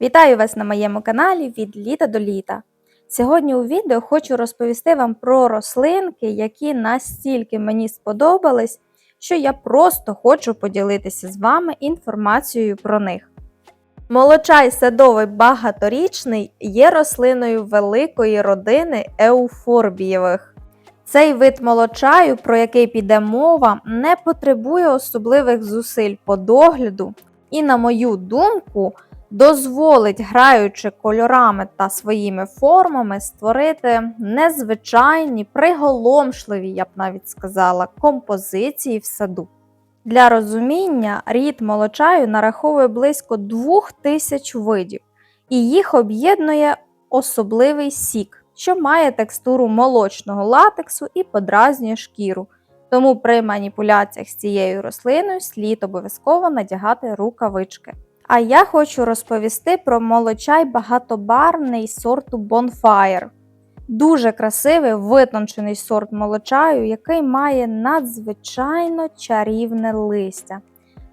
Вітаю вас на моєму каналі від літа до літа. Сьогодні у відео хочу розповісти вам про рослинки, які настільки мені сподобались, що я просто хочу поділитися з вами інформацією про них. Молочай садовий багаторічний є рослиною великої родини еуфорбієвих. Цей вид молочаю, про який піде мова, не потребує особливих зусиль по догляду і, на мою думку, дозволить, граючи кольорами та своїми формами, створити незвичайні, приголомшливі, я б навіть сказала, композиції в саду. Для розуміння рід молочаю нараховує близько 2000 видів, і їх об'єднує особливий сік, що має текстуру молочного латексу і подразнює шкіру. Тому при маніпуляціях з цією рослиною слід обов'язково надягати рукавички. А я хочу розповісти про молочай багатобарвний сорту Bonfire. Дуже красивий витончений сорт молочаю, який має надзвичайно чарівне листя.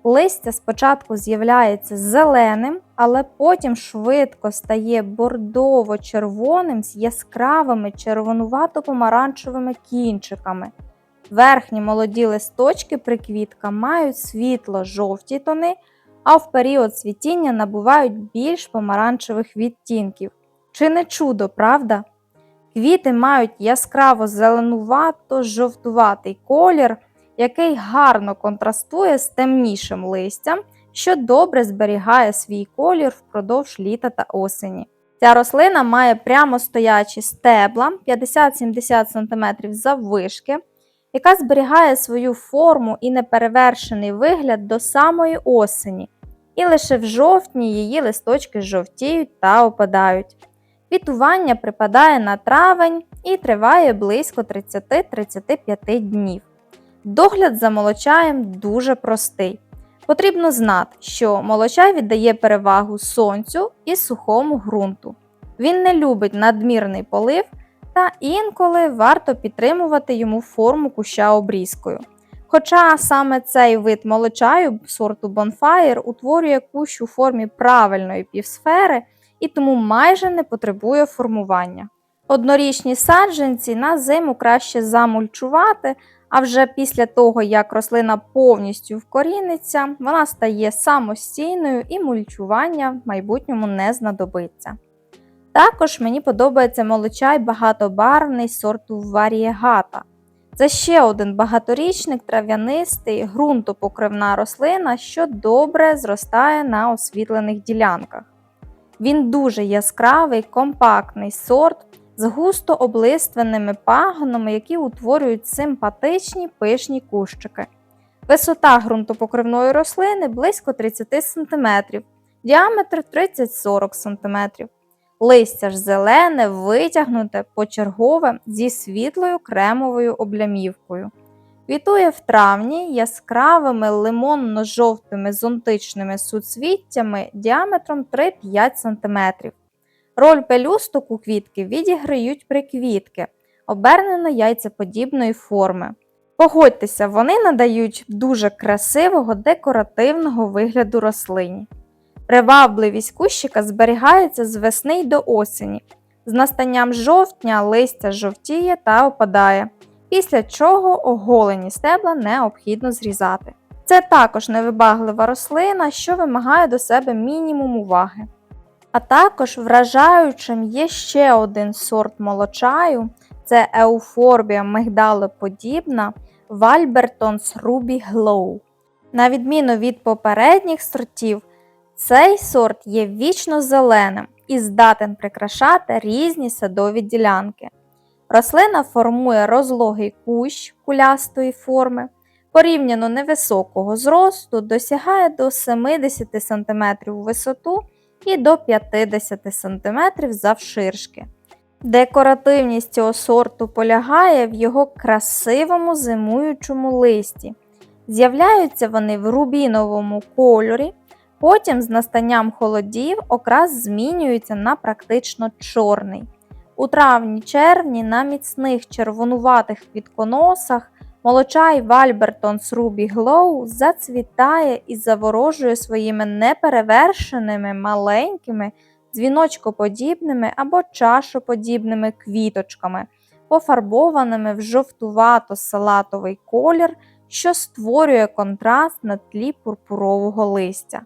Листя спочатку з'являється зеленим, але потім швидко стає бордово-червоним з яскравими червонувато-помаранчевими кінчиками. Верхні молоді листочки приквітка мають світло-жовті тони, а в період цвітіння набувають більш помаранчевих відтінків. Чи не чудо, правда? Квіти мають яскраво зеленувато-жовтуватий колір, який гарно контрастує з темнішим листям, що добре зберігає свій колір впродовж літа та осені. Ця рослина має прямостоячі стебла 50-70 см заввишки, яка зберігає свою форму і неперевершений вигляд до самої осені, і лише в жовтні її листочки жовтіють та опадають. Квітування припадає на травень і триває близько 30-35 днів. Догляд за молочаєм дуже простий. Потрібно знати, що молочай віддає перевагу сонцю і сухому ґрунту. Він не любить надмірний полив, та інколи варто підтримувати йому форму куща обрізкою. Хоча саме цей вид молочаю сорту Bonfire утворює кущ у формі правильної півсфери і тому майже не потребує формування. Однорічні саджанці на зиму краще замульчувати, а вже після того, як рослина повністю вкоріниться, вона стає самостійною і мульчування в майбутньому не знадобиться. Також мені подобається молочай багатобарвний сорту варієгата. Це ще один багаторічник трав'янистий, ґрунтопокривна рослина, що добре зростає на освітлених ділянках. Він дуже яскравий, компактний сорт з густо облиственними пагонами, які утворюють симпатичні пишні кущики. Висота ґрунтопокривної рослини близько 30 см, діаметр 30-40 см. Листя ж зелене, витягнуте, почергове зі світлою кремовою облямівкою. Квітує в травні яскравими лимонно-жовтими зонтичними суцвіттями діаметром 3-5 см. Роль пелюсток у квітки відіграють приквітки, обернено яйцеподібної форми. Погодьтеся, вони надають дуже красивого декоративного вигляду рослині. Привабливість кущика зберігається з весни й до осені. З настанням жовтня листя жовтіє та опадає, після чого оголені стебла необхідно зрізати. Це також невибаглива рослина, що вимагає до себе мінімум уваги. А також вражаючим є ще один сорт молочаю це еуфорбія мигдалоподібна Вальбертонс Ruby Glow. На відміну від попередніх сортів, цей сорт є вічно зеленим і здатен прикрашати різні садові ділянки. Рослина формує розлогий кущ кулястої форми, порівняно невисокого зросту, досягає до 70 см у висоту і до 50 см завширшки. Декоративність цього сорту полягає в його красивому зимуючому листі. З'являються вони в рубіновому кольорі, потім з настанням холодів окрас змінюється на практично чорний. У травні-червні на міцних червонуватих квітконосах Молочай Вальбертонс Ruby Glow зацвітає і заворожує своїми неперевершеними маленькими дзвіночкоподібними або чашоподібними квіточками, пофарбованими в жовтувато-салатовий колір, що створює контраст на тлі пурпурового листя.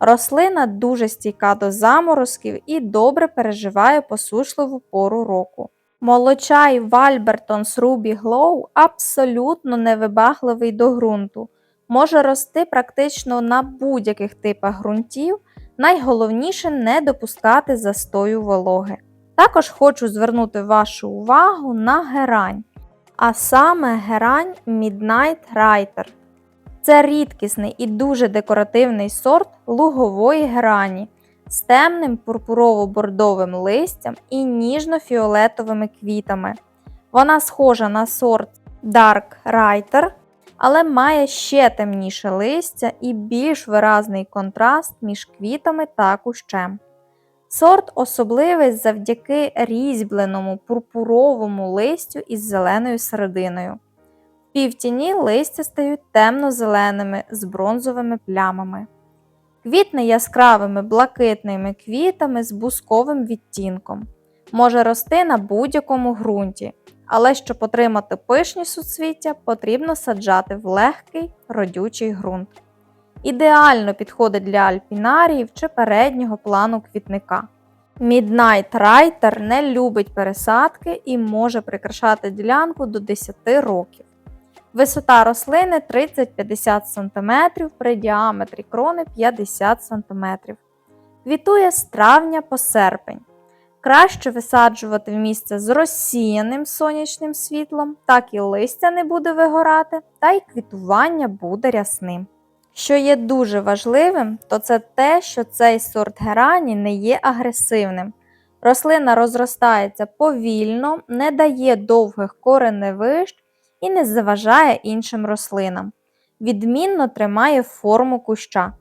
Рослина дуже стійка до заморозків і добре переживає посушливу пору року. Молочай Вальбертонс Ruby Glow абсолютно невибагливий до ґрунту, може рости практично на будь-яких типах ґрунтів. Найголовніше не допускати застою вологи. Також хочу звернути вашу увагу на герань, а саме герань Midnight Writer. Це рідкісний і дуже декоративний сорт лугової герані з темним пурпурово-бордовим листям і ніжно-фіолетовими квітами. Вона схожа на сорт Dark Writer, але має ще темніше листя і більш виразний контраст між квітами та кущем. Сорт особливий завдяки різьбленому пурпуровому листю із зеленою серединою. Півтіні листя стають темно-зеленими з бронзовими плямами. Квітне яскравими блакитними квітами з бусковим відтінком. Може рости на будь-якому ґрунті, але щоб отримати пишні суцвіття, потрібно саджати в легкий родючий ґрунт. Ідеально підходить для альпінаріїв чи переднього плану квітника. Midnight Writer не любить пересадки і може прикрашати ділянку до 10 років. Висота рослини 30-50 см при діаметрі крони 50 см. Квітує з травня по серпень. Краще висаджувати в місце з розсіяним сонячним світлом, так і листя не буде вигорати, та й квітування буде рясним. Що є дуже важливим, то це те, що цей сорт герані не є агресивним. Рослина розростається повільно, не дає довгих кореневищ і не заважає іншим рослинам. Відмінно тримає форму куща.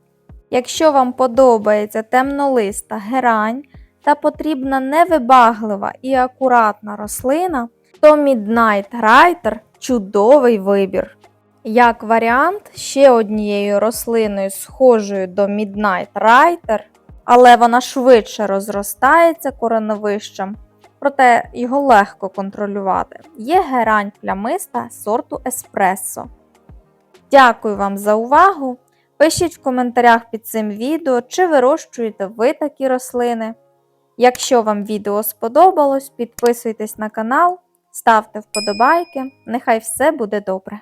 Якщо вам подобається темнолиста герань та потрібна невибаглива і акуратна рослина, то Midnight Writer – чудовий вибір. Як варіант, ще однією рослиною, схожою до Midnight Writer, але вона швидше розростається кореновищем, проте його легко контролювати, є герань плямиста сорту Еспресо. Дякую вам за увагу! Пишіть в коментарях під цим відео, чи вирощуєте ви такі рослини. Якщо вам відео сподобалось, підписуйтесь на канал, ставте вподобайки. Нехай все буде добре!